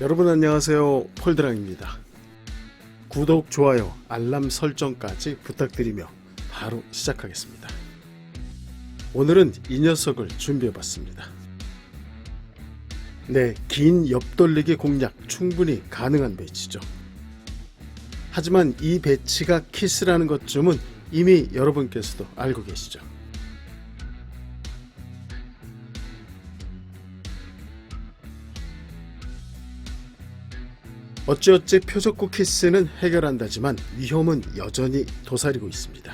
여러분 안녕하세요. 폴드랑입니다. 구독, 좋아요, 알람 설정까지 부탁드리며 바로 시작하겠습니다. 오늘은 이 녀석을 준비해봤습니다. 네, 긴 옆돌리기 공략 충분히 가능한 배치죠. 하지만 이 배치가 키스라는 것쯤은 이미 여러분께서도 알고 계시죠. 어찌어찌 표적구 키스는 해결한다지만 위험은 여전히 도사리고 있습니다.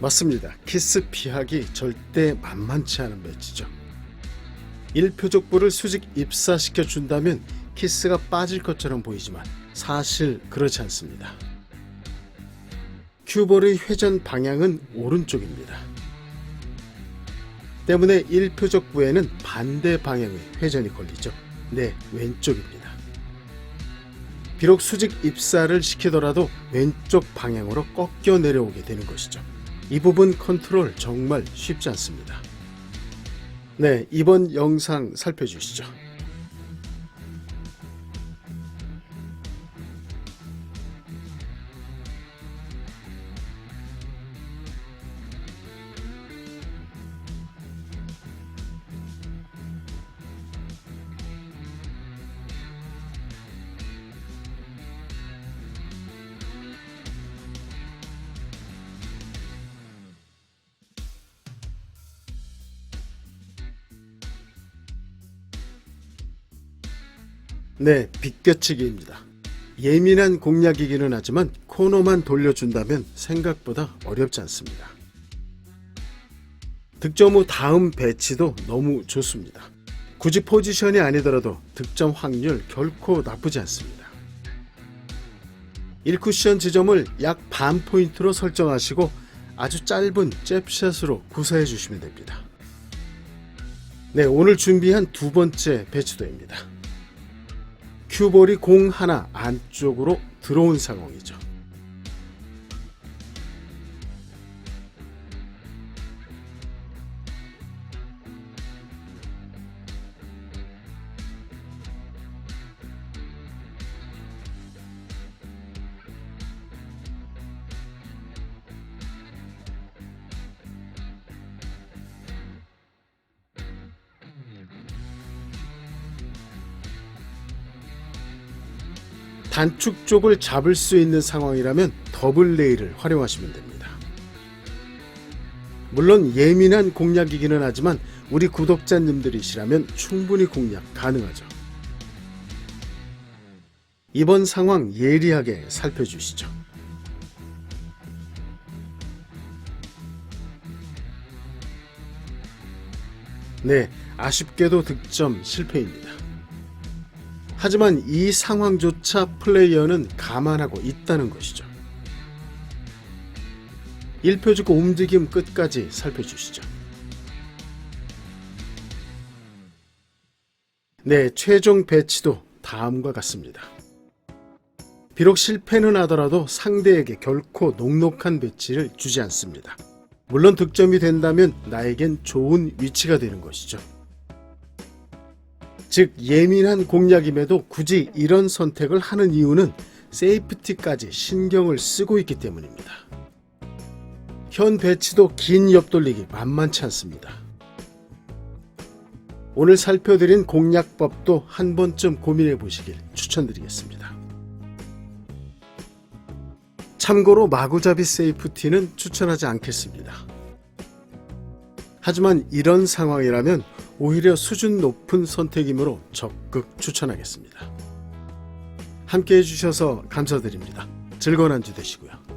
맞습니다. 키스 피하기 절대 만만치 않은 매치죠. 1표적부를 수직 입사시켜 준다면 키스가 빠질 것처럼 보이지만 사실 그렇지 않습니다. 큐볼의 회전 방향은 오른쪽입니다. 때문에 1표적부에는 반대 방향의 회전이 걸리죠. 네, 왼쪽입니다. 비록 수직 입사를 시키더라도 왼쪽 방향으로 꺾여 내려오게 되는 것이죠. 이 부분 컨트롤 정말 쉽지 않습니다. 네, 이번 영상 살펴주시죠. 네, 빗겨치기입니다. 예민한 공략이기는 하지만 코너만 돌려준다면 생각보다 어렵지 않습니다. 득점 후 다음 배치도 너무 좋습니다. 굳이 포지션이 아니더라도 득점 확률 결코 나쁘지 않습니다. 1쿠션 지점을 약 반 포인트로 설정하시고 아주 짧은 잽샷으로 구사해 주시면 됩니다. 네, 오늘 준비한 두 번째 배치도입니다. 큐볼이 공 하나 안쪽으로 들어온 상황이죠. 단축 쪽을 잡을 수 있는 상황이라면 더블 레일을 활용하시면 됩니다. 물론 예민한 공략이기는 하지만 우리 구독자님들이시라면 충분히 공략 가능하죠. 이번 상황 예리하게 살펴주시죠. 네, 아쉽게도 득점 실패입니다. 하지만 이 상황조차 플레이어는 감안하고 있다는 것이죠. 1표주고 움직임 끝까지 살펴주시죠. 네, 최종 배치도 다음과 같습니다. 비록 실패는 하더라도 상대에게 결코 녹록한 배치를 주지 않습니다. 물론 득점이 된다면 나에겐 좋은 위치가 되는 것이죠. 즉 예민한 공략임에도 굳이 이런 선택을 하는 이유는 세이프티까지 신경을 쓰고 있기 때문입니다. 현 배치도 긴 옆돌리기 만만치 않습니다. 오늘 살펴드린 공략법도 한 번쯤 고민해 보시길 추천드리겠습니다. 참고로 마구잡이 세이프티는 추천하지 않겠습니다. 하지만 이런 상황이라면 오히려 수준 높은 선택이므로 적극 추천하겠습니다. 함께 해주셔서 감사드립니다. 즐거운 한 주 되시고요.